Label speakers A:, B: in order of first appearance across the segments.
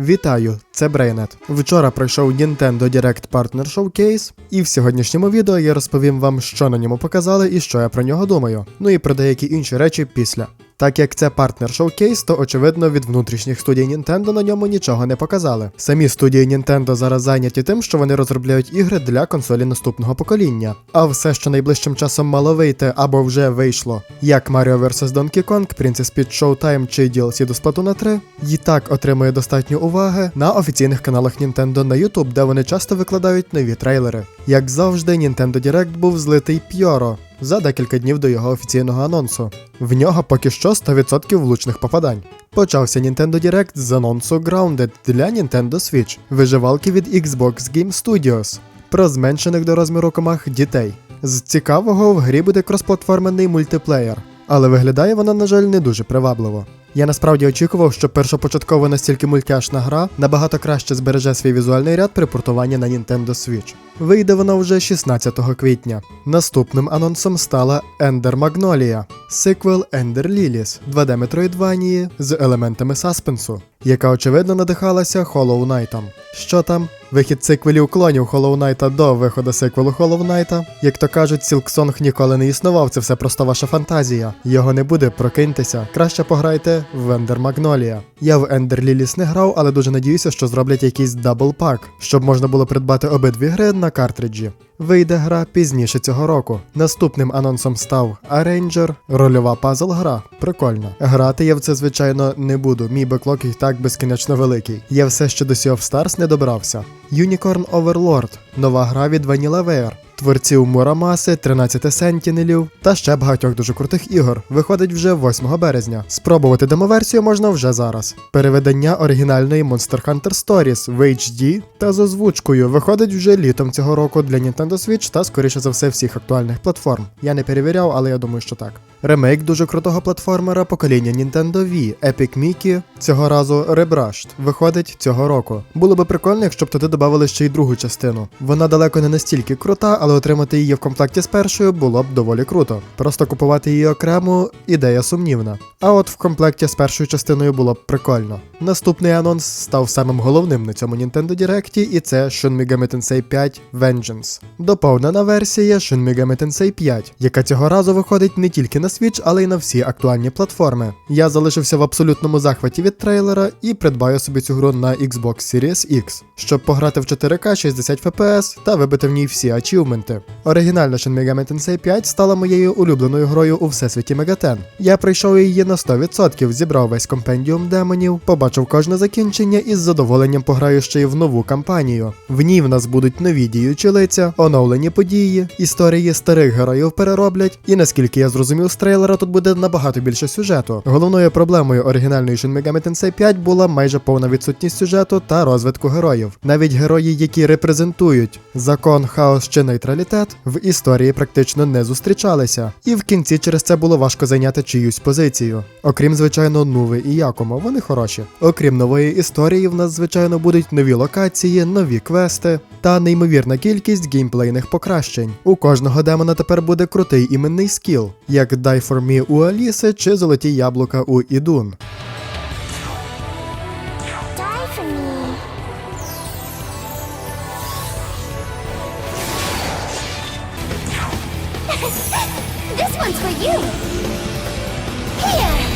A: Вітаю, це Брейнет. Вчора пройшов Nintendo Direct Partner Showcase, і в сьогоднішньому відео я розповім вам, що на ньому показали і що я про нього думаю. Ну і про деякі інші речі після. Так як це партнер шоукейс, то очевидно від внутрішніх студій Nintendo на ньому нічого не показали. Самі студії Nintendo зараз зайняті тим, що вони розробляють ігри для консолі наступного покоління. А все, що найближчим часом мало вийти або вже вийшло, як Mario vs. Donkey Kong, Princess Peach Showtime чи DLC до Splatoon 3, і так отримує достатньо уваги на офіційних каналах Nintendo на YouTube, де вони часто викладають нові трейлери. Як завжди, Nintendo Direct був злитий п'йоро за декілька днів до його офіційного анонсу. В нього поки що 100% влучних попадань. Почався Nintendo Direct з анонсу Grounded для Nintendo Switch, виживалки від Xbox Game Studios, про зменшених до розміру комах дітей. З цікавого в грі буде кросплатформенний мультиплеєр, але виглядає вона, на жаль, не дуже привабливо. Я насправді очікував, що першопочатково настільки мультяшна гра набагато краще збереже свій візуальний ряд при портуванні на Nintendo Switch. Вийде вона вже 16 квітня. Наступним анонсом стала Ender Magnolia, сиквел Ender Lilies, 2D Metroidvania з елементами саспенсу, яка очевидно надихалася Hollow Knight. Що там? Вихід сиквелів клонів Hollow Knight до виходу сиквелу Hollow Knight. Як то кажуть, Silksong ніколи не існував, це все просто ваша фантазія. Його не буде, прокиньтеся. Краще пограйте в Ender Magnolia. Я в Ender Lilies не грав, але дуже надіюся, що зроблять якийсь дабл пак, щоб можна було придбати обидві гри на картриджі. Вийде гра пізніше цього року. Наступним анонсом став Arranger, рольова пазл гра. Прикольно. Грати я в це, звичайно, не буду. Мій беклок і так безкінечно великий. Я все ще до Sea of Stars не добрався. Unicorn Overlord нова гра від Vanilla Ware. Творців Мурамаси, 13 Сентінелів та ще багатьох дуже крутих ігор. Виходить вже 8 березня. Спробувати демоверсію можна вже зараз. Переведення оригінальної Monster Hunter Stories в HD та з озвучкою виходить вже літом цього року для Nintendo Switch та, скоріше за все, всіх актуальних платформ. Я не перевіряв, але я думаю, що так. Ремейк дуже крутого платформера покоління Nintendo Wii Epic Mickey, цього разу Rebrushed, виходить цього року. Було би прикольно, якщо б туди додали ще й другу частину. Вона далеко не настільки крута, але отримати її в комплекті з першою було б доволі круто. Просто купувати її окремо ідея сумнівна. А от в комплекті з першою частиною було б прикольно. Наступний анонс став самим головним на цьому Nintendo Direct, і це Shin Megami Tensei 5 Vengeance. Доповнена версія Shin Megami Tensei 5, яка цього разу виходить не тільки на Switch, але й на всі актуальні платформи. Я залишився в абсолютному захваті від трейлера і придбаю собі цю гру на Xbox Series X, щоб пограти в 4К 60 FPS та вибити в ній всі ачівменти. Оригінальна Shin Megami Tensei 5 стала моєю улюбленою грою у всесвіті Мегатен. Я пройшов її на 100%, зібрав весь компендіум демонів, побачив кожне закінчення і з задоволенням пограю ще й в нову кампанію. В ній в нас будуть нові діючі лиця, оновлені події, історії старих героїв перероблять, і наскільки я зрозумів з трейлера, тут буде набагато більше сюжету. Головною проблемою оригінальної Shin Megami Tensei 5 була майже повна відсутність сюжету та розвитку героїв. Навіть герої, які репрезентують закон, хаос чи нейтралітет, в історії практично не зустрічалися, і в кінці через це було важко зайняти чиюсь позицію. Окрім звичайно, Нуви і Якомо, вони хороші. Окрім нової історії, в нас звичайно будуть нові локації, нові квести та неймовірна кількість геймплейних покращень. У кожного демона тепер буде крутий іменний скіл, як Die For Me у Аліси чи Золоті яблука у Ідун.
B: You. Here.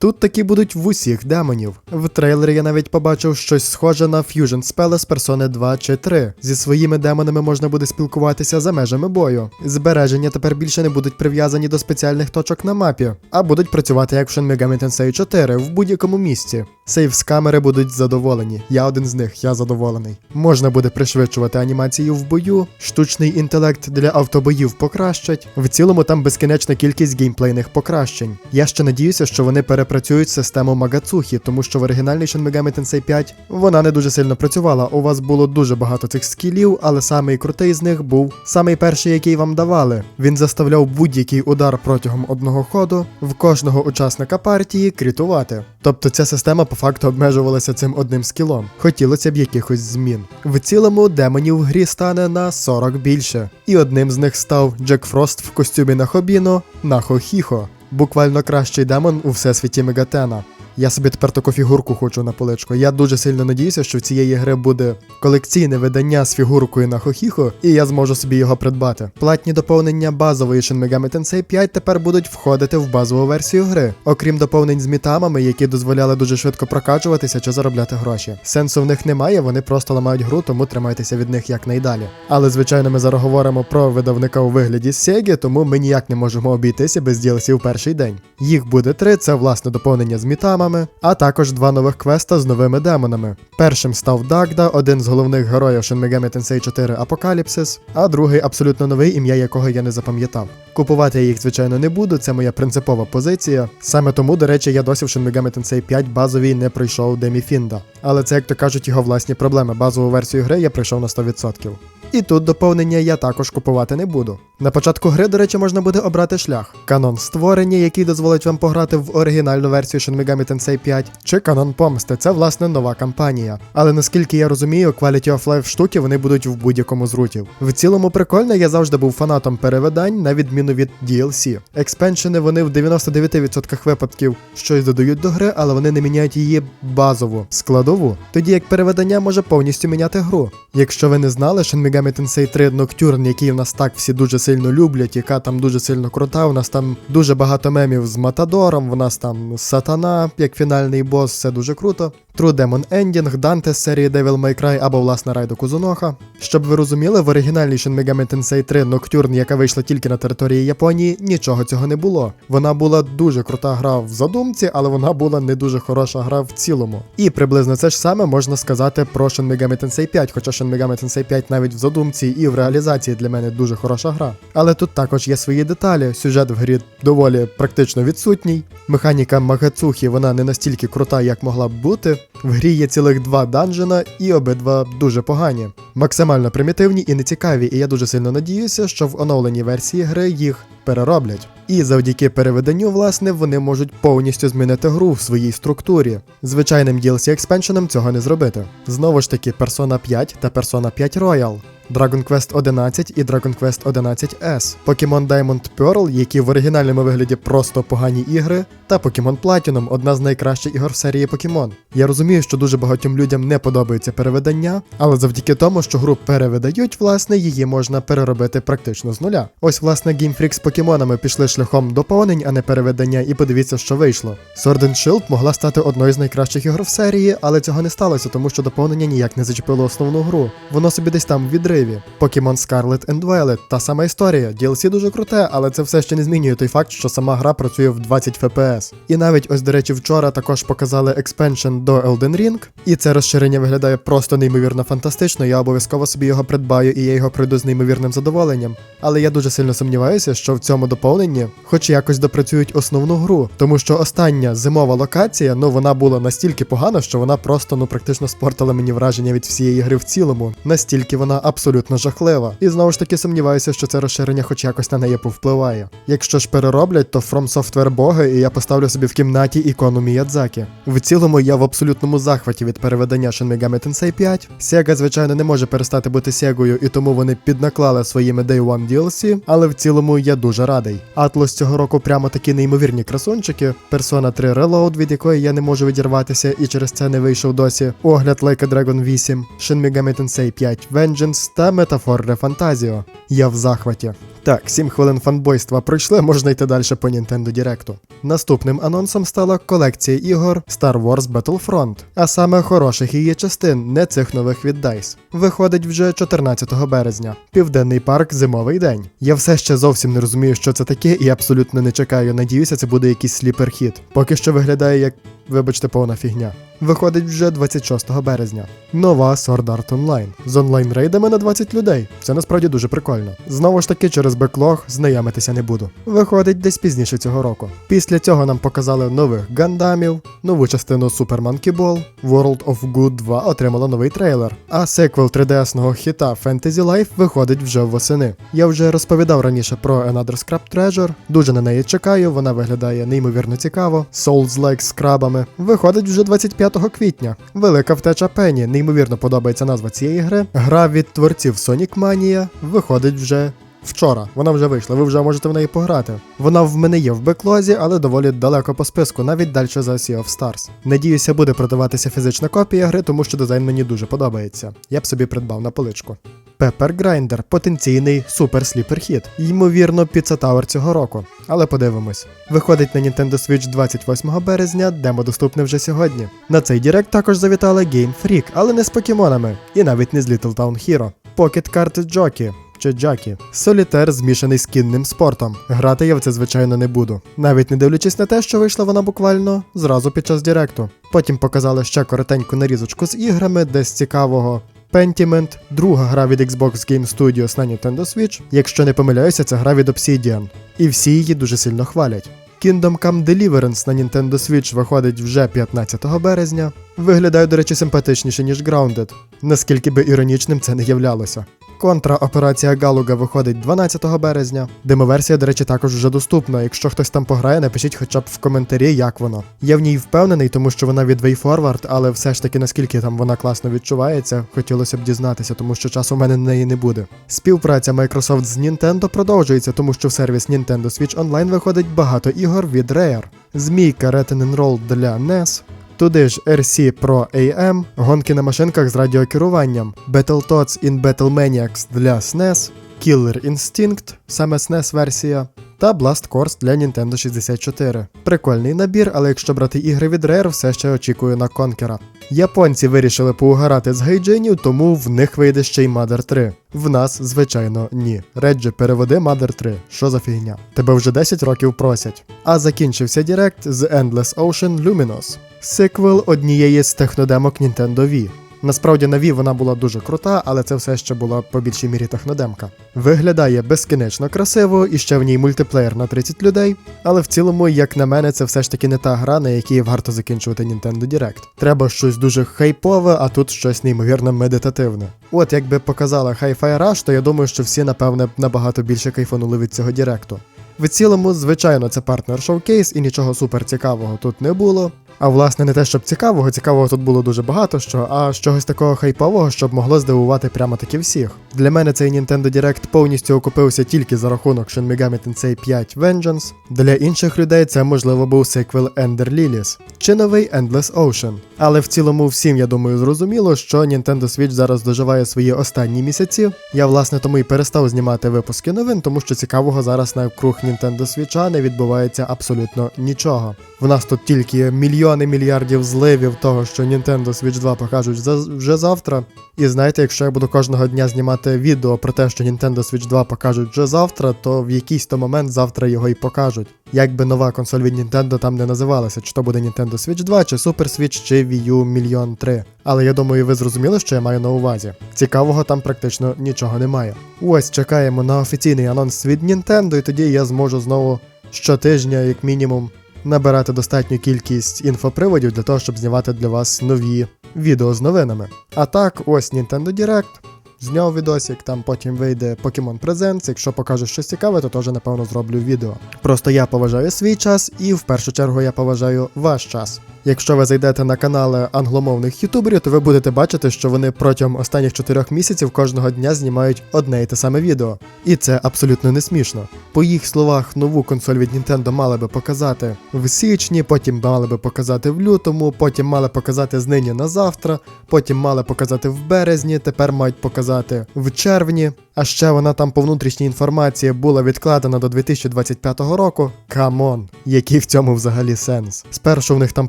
A: Тут такі будуть в усіх демонів. В трейлері я навіть побачив щось схоже на Fusion Spell з Persona 2 чи 3. Зі своїми демонами можна буде спілкуватися за межами бою. Збереження тепер більше не будуть прив'язані до спеціальних точок на мапі, а будуть працювати як в Shin Megami Tensei 4 в будь-якому місці. Сейвс камери будуть задоволені. Я один з них, я задоволений. Можна буде пришвидшувати анімацію в бою, штучний інтелект для автобоїв покращать. В цілому там безкінечна кількість геймплейних покращень. Я ще надіюся, що вони перепрацюють систему Магацухі, тому що в оригінальній Shin Megami Tensei 5 вона не дуже сильно працювала. У вас було дуже багато цих скілів, але самий крутий з них був самий перший, який вам давали. Він заставляв будь-який удар протягом одного ходу в кожного учасника партії крітувати. Тобто ця система факту обмежувалася цим одним скілом. Хотілося б якихось змін. В цілому демонів в грі стане на 40 більше. І одним з них став Джек Фрост в костюмі на Хобіно на Хохіхо, Буквально кращий демон у всесвіті Мегатена. Я собі тепер таку фігурку хочу на поличку. Я дуже сильно надіюся, що в цієї гри буде колекційне видання з фігуркою на Хохіхо, і я зможу собі його придбати. Платні доповнення базової Shin Megami Tensei 5 тепер будуть входити в базову версію гри, окрім доповнень з мітамами, які дозволяли дуже швидко прокачуватися чи заробляти гроші. Сенсу в них немає, вони просто ламають гру, тому тримайтеся від них якнайдалі. Але звичайно, ми зараз говоримо про видавника у вигляді Sega, тому ми ніяк не можемо обійтися без DLC перший день. Їх буде три: це власне доповнення з мітамами, а також два нових квеста з новими демонами. Першим став Дагда, один з головних героїв Shin Megami Tensei 4 Апокаліпсис, а другий абсолютно новий, ім'я якого я не запам'ятав. Купувати я їх, звичайно, не буду, це моя принципова позиція. Саме тому, до речі, я досі в Shin Megami Tensei 5 базовій не пройшов Демі Фінда. Але це, як то кажуть, його власні проблеми. Базову версію гри я пройшов на 100%. І тут доповнення я також купувати не буду. На початку гри, до речі, можна буде обрати шлях: канон створення, який дозволить вам пограти в оригінальну версію Shin Megami Tensei 5, чи канон помсти. Це власне нова кампанія. Але наскільки я розумію, Quality of Life штуки вони будуть в будь-якому з рутів. В цілому прикольно, я завжди був фанатом перевидань, на відміну від DLC. Експеншени вони в 99% випадків щось додають до гри, але вони не міняють її базову складову. Тоді як переведення може повністю міняти гру. Якщо ви не знали, Shin Megami Tensei 3 Nocturne, який в нас так всі дуже сильно люблять, яка там дуже сильно крута, у нас там дуже багато мемів з Матадором, в нас там Сатана, як фінальний бос, все дуже круто. True Demon Ending, Dante з серії Devil May Cry або власне Райдо Кузуноха. Щоб ви розуміли, в оригінальній Shin Megami Tensei 3 Nocturne, яка вийшла тільки на території Японії, нічого цього не було. Вона була дуже крута гра в задумці, але вона була не дуже хороша гра в цілому. І приблизно це ж саме можна сказати про Shin Megami Tensei 5, хоча Shin Megami Tensei 5 навіть в задумці і в реалізації для мене дуже хороша гра. Але тут також є свої деталі. Сюжет в грі доволі практично відсутній. Механіка Магацухі вона не настільки крута, як могла б бути. В грі є цілих два данжена, і обидва дуже погані. Максимально примітивні і нецікаві, і я дуже сильно надіюся, що в оновленій версії гри їх перероблять. І завдяки переведенню, власне, вони можуть повністю змінити гру в своїй структурі. Звичайним DLC експеншеном цього не зробити. Знову ж таки, Persona 5 та Persona 5 Royal. Dragon Quest 11 і Dragon Quest 11S, Pokemon Diamond Pearl, які в оригінальному вигляді просто погані ігри, та Pokemon Platinum, одна з найкращих ігор в серії Pokemon. Я розумію, що дуже багатьом людям не подобається переведення, але завдяки тому, що гру перевидають, власне, її можна переробити практично з нуля. Ось, власне, Game Freak з покемонами пішли шляхом доповнень, а не переведення, і подивіться, що вийшло. Sword and Shield могла стати одною з найкращих ігор в серії, але цього не сталося, тому що доповнення ніяк не зачепило основну гру. Воно собі десь там в відриві. Pokemon Scarlet and Violet, та сама історія. DLC дуже круте, але це все ще не змінює той факт, що сама гра працює в 20 FPS. І навіть ось, до речі, вчора також показали експеншн до Elden Ring, і це розширення виглядає просто неймовірно фантастично. Я обов'язково собі його придбаю, і я його пройду з неймовірним задоволенням. Але я дуже сильно сумніваюся, що в цьому доповненні хоч якось допрацюють основну гру, тому що остання зимова локація, ну вона була настільки погана, що вона просто ну практично спортила мені враження від всієї гри в цілому. Настільки вона абсолютно жахлива. І знову ж таки сумніваюся, що це розширення хоч якось на неї повпливає. Якщо ж перероблять, то From Software боги, і я поставлю собі в кімнаті ікону Міядзакі. В цілому я в абсолютному захваті від переведення Shin Megami Tensei 5. Sega, звичайно, не може перестати бути Сегою, і тому вони піднаклали своїми Day One DLC, але в цілому я дуже радий. Atlus цього року прямо такі неймовірні красунчики. Persona 3 Reload, від якої я не можу відірватися, і через це не вийшов досі. Огляд Like a Dragon 8, Shin Megami Tensei 5 Vengeance та Metaphor Refantasio. Я в захваті. Так, 7 хвилин фанбойства пройшли, можна йти далі по Nintendo Direct. Наступним анонсом стала колекція ігор Star Wars Battlefront, а саме хороших її частин, не цих нових від DICE. Виходить вже 14 березня. Південний парк зимовий день. Я все ще зовсім не розумію, що це таке, і абсолютно не чекаю. Надіюся, це буде якийсь сліпер хіт. Поки що виглядає як, вибачте, повна фігня. Виходить вже 26 березня. Нова Sword Art Online з онлайн рейдами на 20 людей. Це насправді дуже прикольно. Знову ж таки, через беклог знайомитися не буду. Виходить десь пізніше цього року. Після цього нам показали нових гандамів, нову частину Super Monkey Ball, World of Good 2 отримала новий трейлер. А сиквел 3DS-ного хіта Fantasy Life виходить вже восени. Я вже розповідав раніше про Another Scrap Treasure. Дуже на неї чекаю, вона виглядає неймовірно цікаво. Souls-like з крабами. Виходить вже 25 квітня. Велика втеча Пені. Неймовірно подобається назва цієї гри. Гра від творців Sonic Mania виходить вже Вчора вона вже вийшла, ви вже можете в неї пограти. Вона в мене є в беклозі, але доволі далеко по списку, навіть далі за Sea of Stars. Надіюся, буде продаватися фізична копія гри, тому що дизайн мені дуже подобається. Я б собі придбав на поличку. Pepper Grinder – потенційний супер сліпер хіт. Ймовірно, Tower цього року. Але подивимось. Виходить на Nintendo Switch 28 березня, демо доступне вже сьогодні. На цей директ також завітали Game Freak, але не з покемонами, і навіть не з Little Town Hero. Pocket Card Jockey чи Джакі. Солітер змішаний з кінним спортом. Грати я в це, звичайно, не буду. Навіть не дивлячись на те, що вийшла вона буквально зразу під час директу. Потім показали ще коротеньку нарізочку з іграми, де з цікавого. Pentiment, друга гра від Xbox Game Studios на Nintendo Switch. Якщо не помиляюся, це гра від Obsidian. І всі її дуже сильно хвалять. Kingdom Come Deliverance на Nintendo Switch виходить вже 15 березня. Виглядає, до речі, симпатичніше, ніж Grounded, наскільки би іронічним це не являлося. Контра операція Галуга виходить 12 березня. Демоверсія, до речі, також вже доступна. Якщо хтось там пограє, напишіть хоча б в коментарі, як воно. Я в ній впевнений, тому що вона від WayForward, але все ж таки наскільки там вона класно відчувається, хотілося б дізнатися, тому що часу в мене на неї не буде. Співпраця Microsoft з Nintendo продовжується, тому що в сервіс Nintendo Switch Online виходить багато ігор від Rare. Змійка Retin Roll для NES, Туди ж RC Pro AM, гонки на машинках з радіокеруванням, Battletoads in Battlemaniacs для SNES, Killer Instinct, саме SNES версія, та Blast Course для Nintendo 64. Прикольний набір, але якщо брати ігри від Rare, все ще очікую на Конкера. Японці вирішили поугарати з гейджинів, тому в них вийде ще й Mother 3. В нас, звичайно, ні. Реджі, переведи Mother 3. Що за фігня? Тебе вже 10 років просять. А закінчився Директ з Endless Ocean Luminous. Сиквел однієї з технодемок Nintendo Wii. Насправді на Wii вона була дуже крута, але це все ще була по більшій мірі технодемка. Виглядає безкінечно красиво і ще в ній мультиплеєр на 30 людей. Але в цілому, як на мене, це все ж таки не та гра, на якій варто закінчувати Nintendo Direct. Треба щось дуже хайпове, а тут щось неймовірно медитативне. От якби показала Hi-Fi Rush, то я думаю, що всі, напевне, набагато більше кайфанули від цього Директу. В цілому, звичайно, це партнер шоукейс і нічого супер цікавого тут не було. А власне, не те, щоб цікавого, цікавого тут було дуже багато що, а чогось такого хайпового, щоб могло здивувати прямо таки всіх. Для мене цей Nintendo Direct повністю окупився тільки за рахунок Shin Megami Tensei 5 Vengeance. Для інших людей це можливо був сиквел Ender Lilies чи новий Endless Ocean. Але в цілому всім, я думаю, зрозуміло, що Nintendo Switch зараз доживає свої останні місяці. Я власне тому і перестав знімати випуски новин, тому що цікавого зараз навкруг Nintendo Switch не відбувається абсолютно нічого. В нас тут тільки мільйони мільярдів зливів того, що Nintendo Switch 2 покажуть вже завтра. І знаєте, якщо я буду кожного дня знімати відео про те, що Nintendo Switch 2 покажуть вже завтра, то в якийсь то момент завтра його і покажуть. Як би нова консоль від Nintendo там не називалася, чи то буде Nintendo Switch 2, чи Super Switch, чи Wii U Million 3. Але я думаю, ви зрозуміли, що я маю на увазі. Цікавого там практично нічого немає. Ось чекаємо на офіційний анонс від Nintendo, і тоді я зможу знову щотижня, як мінімум, набирати достатню кількість інфоприводів для того, щоб знімати для вас нові відео з новинами. А так, ось Nintendo Direct. Зняв відосик, там потім вийде Pokemon Presents. Якщо покажу щось цікаве, то теж напевно зроблю відео. Просто я поважаю свій час і в першу чергу я поважаю ваш час. Якщо ви зайдете на канали англомовних ютуберів, то ви будете бачити, що вони протягом останніх 4 місяців кожного дня знімають одне і те саме відео. І це абсолютно не смішно. По їх словах, нову консоль від Nintendo мали би показати в січні, потім мали би показати в лютому, потім мали показати з нині на завтра, потім мали показати в березні, тепер мають показати в червні. А ще вона там по внутрішній інформації була відкладена до 2025 року. Камон, який в цьому взагалі сенс? Спершу в них там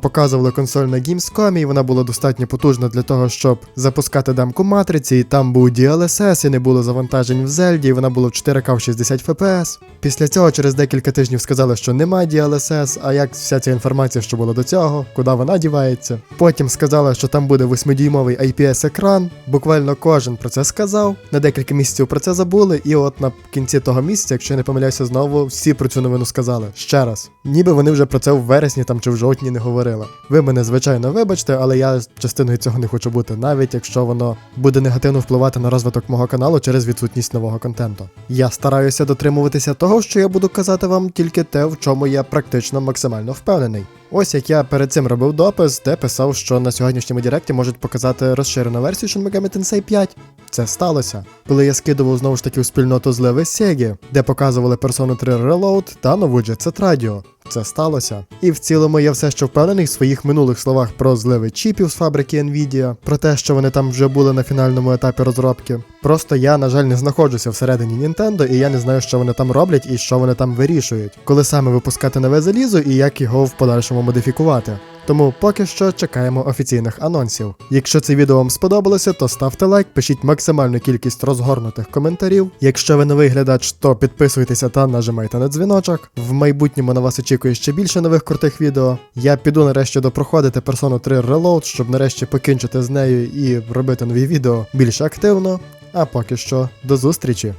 A: показували консоль на Gamescom, і вона була достатньо потужна для того, щоб запускати демку матриці, і там був DLSS, і не було завантажень в Зельді, і вона була в 4К в 60 FPS. Після цього через декілька тижнів сказали, що немає DLSS, а як вся ця інформація, що була до цього, куди вона дівається. Потім сказали, що там буде 8-дюймовий IPS-екран. Буквально кожен про це сказав. На декілька місяців про це забули, і от на кінці того місяця, якщо я не помиляюся, знову всі про цю новину сказали ще раз. Ніби вони вже про це в вересні там чи в жовтні не говорили. Ви мене звичайно вибачте, але я частиною цього не хочу бути, навіть якщо воно буде негативно впливати на розвиток мого каналу через відсутність нового контенту. Я стараюся дотримуватися того, що я буду казати вам тільки те, в чому я практично максимально впевнений. Ось як я перед цим робив допис, де писав, що на сьогоднішньому Директі можуть показати розширену версію Shin Megami Tensei 5. Це сталося, коли я скидував знову ж таки у спільноту зливи Sega, де показували Persona 3 Reload та нову Jet Set Radio. Це сталося. І в цілому я все ще впевнений в своїх минулих словах про зливи чіпів з фабрики Nvidia, про те, що вони там вже були на фінальному етапі розробки. Просто я, на жаль, не знаходжуся всередині Nintendo, і я не знаю, що вони там роблять і що вони там вирішують, коли саме випускати нове залізо і як його в подальшому модифікувати. Тому поки що чекаємо офіційних анонсів. Якщо це відео вам сподобалося, то ставте лайк, пишіть максимальну кількість розгорнутих коментарів. Якщо ви новий глядач, то підписуйтеся та нажимайте на дзвіночок. В майбутньому на вас очікує ще більше нових крутих відео. Я піду нарешті допроходити Persona 3 Reload, щоб нарешті покінчити з нею і робити нові відео більш активно. А поки що, до зустрічі!